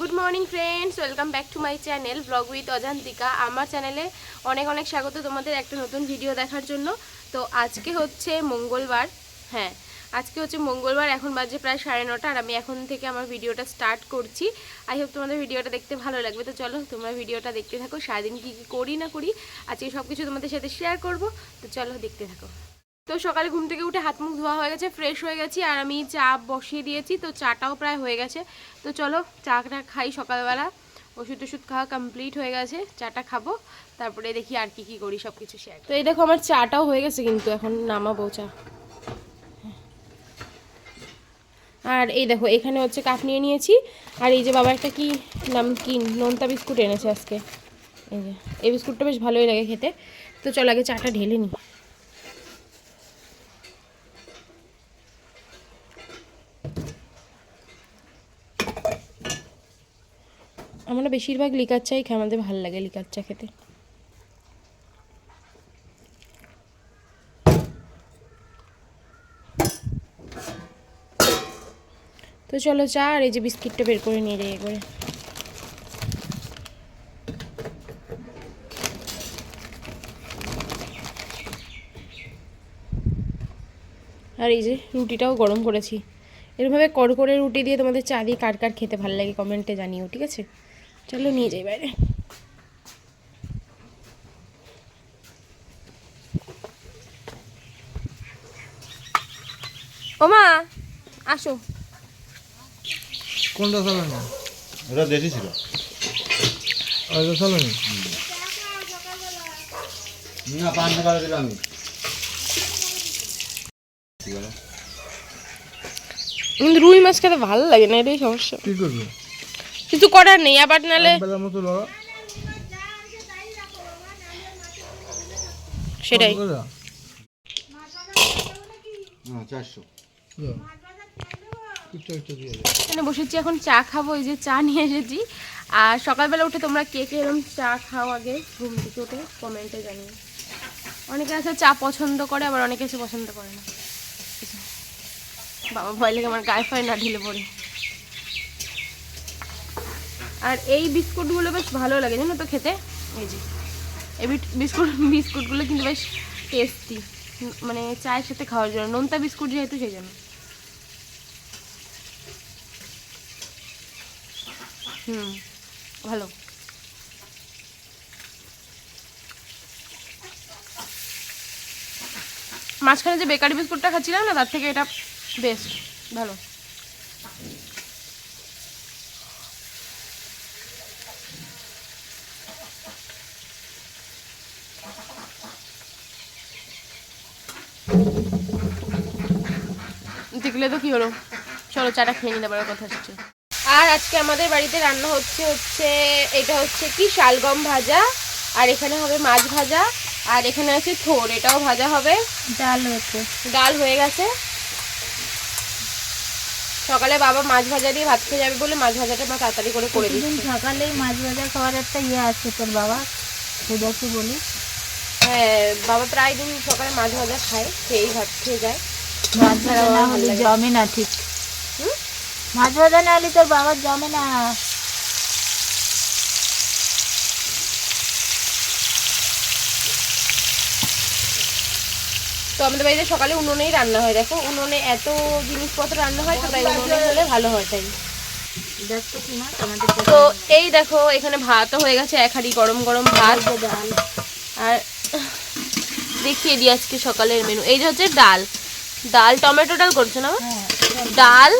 Good morning friends welcome back to my channel blog with Ajantika আমার চ্যানেলে অনেক অনেক স্বাগত তোমাদের একটা নতুন ভিডিও দেখার জন্য। তো আজকে হচ্ছে মঙ্গলবার। হ্যাঁ আজকে হচ্ছে মঙ্গলবার, এখন বাজে প্রায় সাড়ে নটা, আর আমি এখন থেকে আমার ভিডিওটা স্টার্ট করছি। আই হোপ তোমাদের ভিডিওটা দেখতে ভালো লাগবে। তো চলো, তোমরা ভিডিওটা দেখতে থাকো। সারাদিন কী কী করি না করি, আজকে সব কিছু তোমাদের সাথে শেয়ার করব। তো চলো, দেখতে থাকো। তো সকালে ঘুম থেকে উঠে হাত মুখ ধোয়া হয়ে গেছে ফ্রেশ হয়ে গেছি আর আমি চা বসিয়ে দিয়েছি, তো চাটাও প্রায় হয়ে গেছে। তো চলো চাটা খাই সকালবেলা, ওষুধ টষুধ খাওয়া কমপ্লিট হয়ে গেছে, চাটা খাব, তারপরে দেখি আর কি কি করি সব কিছু শেয়ার তো এই দেখো আমার চাটাও হয়ে গেছে কিন্তু, এখন নামাবো চা। আর এই দেখো, এখানে হচ্ছে কাপ নিয়ে নিয়েছি, আর এই যে বাবা একটা কি নামকিন নোনতা বিস্কুট এনেছে আজকে। এই যে, এই বিস্কুটটা বেশ ভালোই লাগে খেতে। তো চলো আগে চাটা ঢেলে নিই। আমরা বেশিরভাগ লিকার চাই খাই আমাদের ভালো লাগে লিকার চা খেতে। তো চলো চা আর এই যে বিস্কিটটা বের করে নিয়ে যাই করে আর এই যে রুটিটাও গরম করেছি। এরভাবে কড় করে রুটি দিয়ে তোমাদের চা দিয়ে কার কার খেতে ভালো লাগে কমেন্টে জানিও, ঠিক আছে? চলো নিয়ে যাই বাইরে। ওমা আসো। কোনটা চালানি? ওটা দেশি ছিল। ওইটা চালানি? না পাঁচ টাকা দিলাম রুই মাছ খেতে ভালো লাগে না এটাই সমস্যা। কি করবি? কিছু করার নেই আবার নালে সেটাই। হ্যাঁ। এখানে বসেছি এখন চা খাব এই যে চা নিয়ে এসেছি। আর সকালবেলা উঠে তোমরা কে কে এরকম চা খাও আগে? ঘুম থেকে উঠে কমেন্টে জানিও। অনেকে আছে চা পছন্দ করে আবার অনেকে আছে পছন্দ করে না। বাবা ভয় লেগে আমার গায়ে ফায় না ঢিলে পড়ে। আর এই বিস্কুটগুলো বেশ ভালো লাগে, জানো তো খেতে? এই যে, এই বিস্কুট, বিস্কুটগুলো কিন্তু বেশ টেস্টি মানে চায়ের সাথে খাওয়ার জন্য, নোনতা বিস্কুট যেহেতু সেই জন্য। হুম, ভালো। মাঝখানে যে বেকারি বিস্কুটটা খাচ্ছিলাম না, তার থেকে এটা বেস্ট ভালো। দেখলে তো কি হলো? চলো চাটা খেয়ে নিলে আবার কথা হচ্ছে। আর আজকে আমাদের বাড়িতে রান্না হচ্ছে হচ্ছে এটা হচ্ছে কি? শালগম ভাজা আর এখানে হবে মাছ ভাজা আর এখানে আছে থোর এটাও ভাজা হবে। ডাল হয়েছে। ডাল হয়ে গেছে। সকালে বাবা মাছ ভাজা দিয়ে ভাত খেয়ে যাবে বলে মাছ ভাজাটা মা তাড়াতাড়ি করে করে দিচ্ছে। সকালেই মাছ ভাজা খাওয়ার একটা ইয়ে আছে তোর বাবা সুদাকে বলি হ্যাঁ বাবা প্রায় দিন সকালে মাছ ভাজা খায় খেয়েই ভাত খেয়ে যায়। মাছ ভাজা না হলে জমে না ঠিক। মাছ ভাজা না হলে তোর বাবার জমে না। তো আমাদের বাড়িতে সকালে উনুনেই রান্না হয় দেখো। উনুনে এত জিনিসপত্র রান্না হয় তো তাই উনুনে হলে ভালো হয় তাই। তো আমাদের তো এই দেখো এখানে ভাতও হয়ে গেছে এক হাঁড়ি গরম গরম ভাত। আর দেখিয়ে দিই আজকে সকালের মেনু এই যে হচ্ছে ডাল। ডাল টমেটো ডাল করছে না হ্যাঁ। ডাল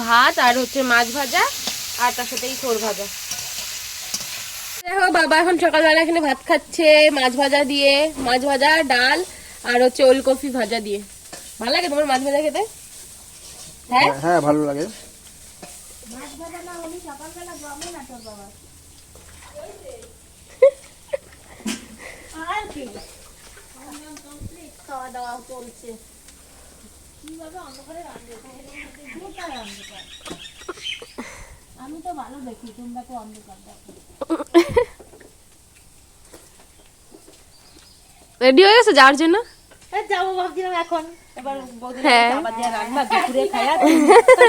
ভাত আর হচ্ছে মাছ ভাজা আর তার সাথে এই থোর ভাজা। দেখো বাবা এখন সকালবেলা এখানে ভাত খাচ্ছে মাছ ভাজা দিয়ে মাছ ভাজা ডাল আর হচ্ছে ওলকপি ভাজা দিয়ে। ভালো লাগে তোমার মাছ ভাজা খেতে? হ্যাঁ? হ্যাঁ ভালো লাগে। খাওয়া দাওয়া চলছে। আমি তো ভালো দেখি তোমরা তো অন্ধকার দেখো। রেডি হয়ে গেছে যাওয়ার জন্য? যাব ভাবছিলাম এখন। এবার হ্যাঁ।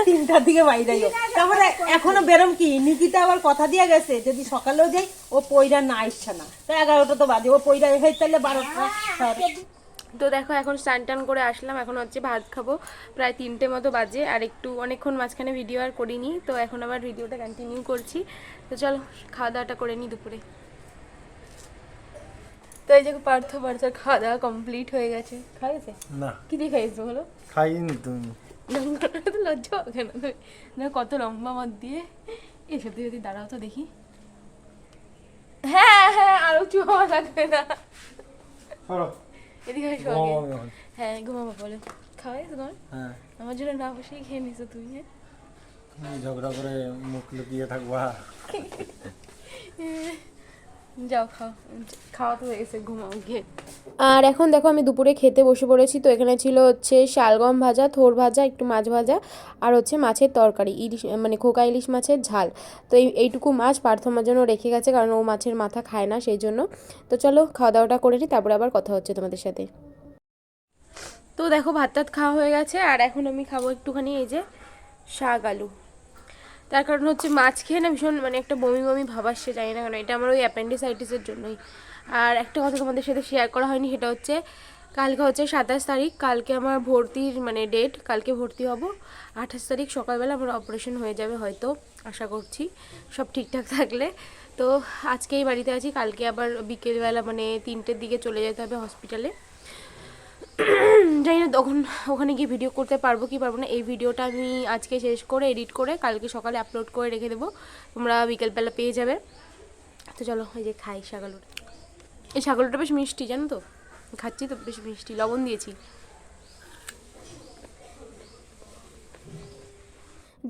তিনটার দিকে বাইরে যাই তারপরে এখনও বেরম কি? নিকিতা আবার কথা দিয়ে গেছে যদি সকালেও যাই ও পইরা না আসছে না। তো এগারোটা তো বাজে ও পইরা হয়ে তাহলে বারোটা। সাড়ে তো দেখো এখন স্নান টান করে আসলাম। এখন হচ্ছে ভাত খাব। প্রায় তিনটে মতো বাজে আর একটু অনেকক্ষণ মাঝখানে ভিডিও আর করিনি। তো এখন আবার ভিডিওটা কন্টিনিউ করছি। তো চলো খাওয়া দাওয়াটা করে নিই দুপুরে। তো এই যে পার্থ পার্থ খাওয়া দাওয়া কমপ্লিট হয়ে গেছে। খাইছে না। কি দিয়ে খাইছো বলো? খাইনি তুমি লজ্জা হবে কেন? তুমি কত লম্বা মত দিয়ে। এই সত্যি যদি দাঁড়াও তো দেখি। হ্যাঁ হ্যাঁ আরও হওয়া লাগবে না। এদিকে আসো আগে। হ্যাঁ ঘুমাবো বলো খাওয়াই তোমার। হ্যাঁ। আমার জন্য না বসেই খেয়ে নিছো তুমি হ্যাঁ? ঝগড়া করে মুখ লুকিয়ে থাকবা যাও খাও। খাওয়া তো হয়ে গেছে, ঘুমাও, গিয়ে। আর এখন দেখো আমি দুপুরে খেতে বসে পড়েছি, তো এখানে ছিল হচ্ছে শালগম ভাজা, থোর ভাজা, একটু মাছ ভাজা, আর হচ্ছে মাছের তরকারি, ইলিশ মানে খোকা ইলিশ মাছের ঝাল। তো এই, এইটুকু মাছ পার্থমার জন্য রেখে গেছে, কারণ ও মাছের মাথা খায় না সেই জন্য। তো চলো খাওয়া দাওয়াটা করে নিই, তারপরে আবার কথা হচ্ছে তোমাদের সাথে। তো দেখো ভাত খাওয়া হয়ে গেছে, আর এখন আমি খাব একটুখানি এই যে শাক আলু। তার কারণ হচ্ছে মাছ খেয়ে না ভীষণ মানে একটা বমি বমি ভাব আসছে, জানি না কেন। এটা আমার ওই অ্যাপেন্ডিসাইটিসের জন্যই। আর একটা কথা তোমাদের সাথে শেয়ার করা হয়নি, সেটা হচ্ছে কালকে হচ্ছে সাতাশ তারিখ, কালকে আমার ভর্তির মানে ডেট কালকে ভর্তি হব। আঠাশ তারিখ সকালবেলা আমার অপারেশন হয়ে যাবে হয়তো, আশা করছি। সব ঠিকঠাক থাকলে। তো আজকেই বাড়িতে আছি, কালকে আবার বিকেলবেলা মানে তিনটের দিকে চলে যেতে হবে হসপিটালে জানি না, তখন ওখানে গিয়ে ভিডিও করতে পারব কি পারব না। এই ভিডিওটা আমি আজকে শেষ করে এডিট করে কালকে সকালে আপলোড করে রেখে দেবো। তোমরা বিকেলবেলা পেয়ে যাবে। তো চলো ওই যে খাই ছাগলটা এই ছাগলটা বেশ মিষ্টি, জানো তো? খাচ্ছি তো বেশ মিষ্টি, লবণ দিয়েছি।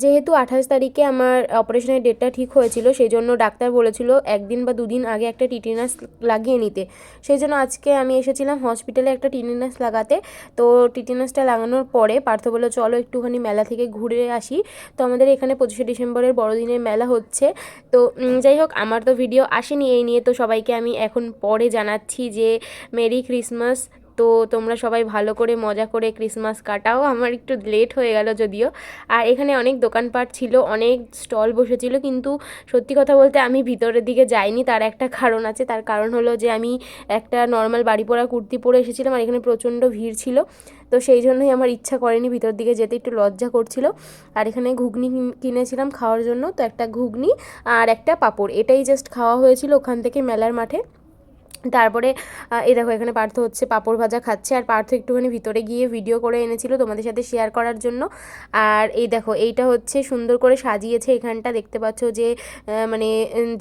যেহেতু আঠাশ তারিখে আমার অপারেশনের ডেটটা ঠিক হয়েছিল সেই জন্য ডাক্তার বলেছিল একদিন বা দুদিন আগে একটা টিটিনাস লাগিয়ে নিতে। সেই জন্য আজকে আমি এসেছিলাম হসপিটালে একটা টিটিনাস লাগাতে। তো টিটিনাসটা লাগানোর পরে পার্থ বলল, চলো একটুখানি মেলা থেকে ঘুরে আসি। তো আমাদের এখানে পঁচিশে ডিসেম্বরের বড়দিনের মেলা হচ্ছে। তো যাই হোক, আমার তো ভিডিও আসেনি এই নিয়ে। তো সবাইকে আমি এখন পরে জানাচ্ছি যে, মেরি ক্রিসমাস তো তোমরা সবাই ভালো করে মজা করে ক্রিসমাস কাটাও। আমার একটু লেট হয়ে গেল যদিও। আর এখানে অনেক দোকানপাট ছিল, অনেক স্টল বসেছিল, কিন্তু সত্যি কথা বলতে আমি ভিতরের দিকে যাইনি, তার একটা কারণ আছে। তার কারণ হলো যে আমি একটা নর্মাল বাড়ি পরা কুর্তি পরে এসেছিলাম, আর এখানে প্রচণ্ড ভিড় ছিল। তো সেই জন্যই আমার ইচ্ছা করেনি ভিতর দিকে যেতে, একটু লজ্জা করছিল। আর এখানে ঘুগনি কিনেছিলাম খাওয়ার জন্য, তো একটা ঘুগনি আর একটা পাঁপড়। এটাই জাস্ট খাওয়া হয়েছিল ওখান থেকে মেলার মাঠে। তারপরে এই দেখো এখানে পার্থ হচ্ছে পাঁপড় ভাজা খাচ্ছে। আর পার্থ একটুখানি ভিতরে গিয়ে ভিডিও করে এনেছিল তোমাদের সাথে শেয়ার করার জন্য। আর এই দেখো, এইটা হচ্ছে সুন্দর করে সাজিয়েছে এখানটা। দেখতে পাচ্ছ যে মানে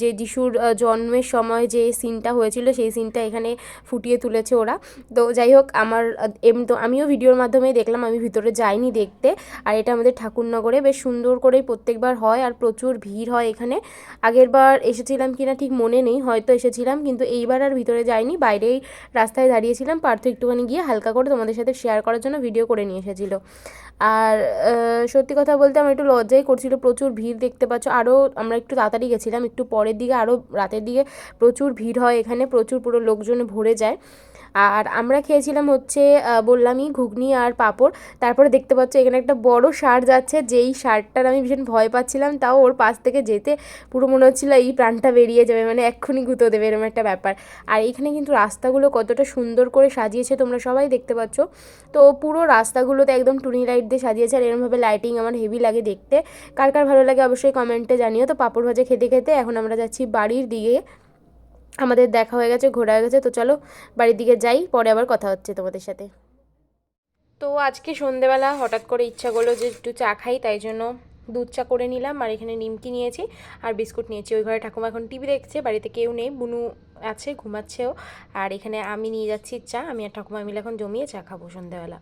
যে যিশুর জন্মের সময় যে সিনটা হয়েছিল, সেই সিনটা এখানে ফুটিয়ে তুলেছে ওরা। তো যাই হোক, আমার এমনি তো আমিও ভিডিওর মাধ্যমে দেখলাম, আমি ভিতরে যাইনি দেখতে। আর এটা আমাদের ঠাকুরনগরে বেশ সুন্দর করেই প্রত্যেকবার হয় আর প্রচুর ভিড় হয় এখানে। আগের বার এসেছিলাম কিনা ঠিক মনে নেই, হয়তো এসেছিলাম, কিন্তু এইবার আর ভিতরে যাইনি, বাইরেই রাস্তায় দাঁড়িয়েছিলাম। পার্থ একটুখানি গিয়ে হালকা করে তোমাদের সাথে শেয়ার করার জন্য ভিডিও করে নিয়ে এসেছিল। আর সত্যি কথা বলতে আমার একটু লজ্জাই করছিল, প্রচুর ভিড় দেখতে পাচ্ছ। আরও আমরা একটু তাড়াতাড়ি গেছিলাম, একটু পরের দিকে আরও রাতের দিকে প্রচুর ভিড় হয় এখানে, প্রচুর পুরো লোকজনে ভরে যায়। আর আমরা খেয়েছিলাম হচ্ছে বললামই ঘুগনি আর পাঁপড়। তারপরে দেখতে পাচ্ছ এখানে একটা বড় ষাঁড় যাচ্ছে, যেই ষাঁড়টার আমি ভীষণ ভয় পাচ্ছিলাম, তাও ওর পাশ থেকে যেতে পুরো মনে হচ্ছিল এই প্রাণটা বেরিয়ে যাবে মানে এক্ষুনি গুঁতো দেবে এরকম একটা ব্যাপার। আর এখানে কিন্তু রাস্তাগুলো কতটা সুন্দর করে সাজিয়েছে তোমরা সবাই দেখতে পাচ্ছ। তো পুরো রাস্তাগুলোতে একদম টুনি লাইট দিয়ে সাজিয়েছে, আর এরকমভাবে লাইটিং আমার হেভি লাগে দেখতে। কার কার ভালো লাগে অবশ্যই কমেন্টে জানিও। তো পাঁপড় ভাজা খেতে খেতে এখন আমরা যাচ্ছি বাড়ির দিকে। আমাদের দেখা হয়ে গেছে, ঘোরা হয়ে গেছে, তো চলো বাড়ির দিকে যাই, পরে আবার কথা হচ্ছে তোমাদের সাথে। তো আজকে সন্ধেবেলা হঠাৎ করে ইচ্ছা করল যে একটু চা খাই, তাই জন্য দুধ চা করে নিলাম, আর এখানে নিমকি নিয়েছি, আর বিস্কুট নিয়েছি। ওই ঘরে ঠাকুমা এখন টিভি দেখছে, বাড়িতে কেউ নেই, বুনু আছে, ঘুমাচ্ছেও, আর এখানে আমি নিয়ে যাচ্ছি চা, আমি আর ঠাকুমা মিলে এখন জমিয়ে চা খাব সন্ধেবেলা।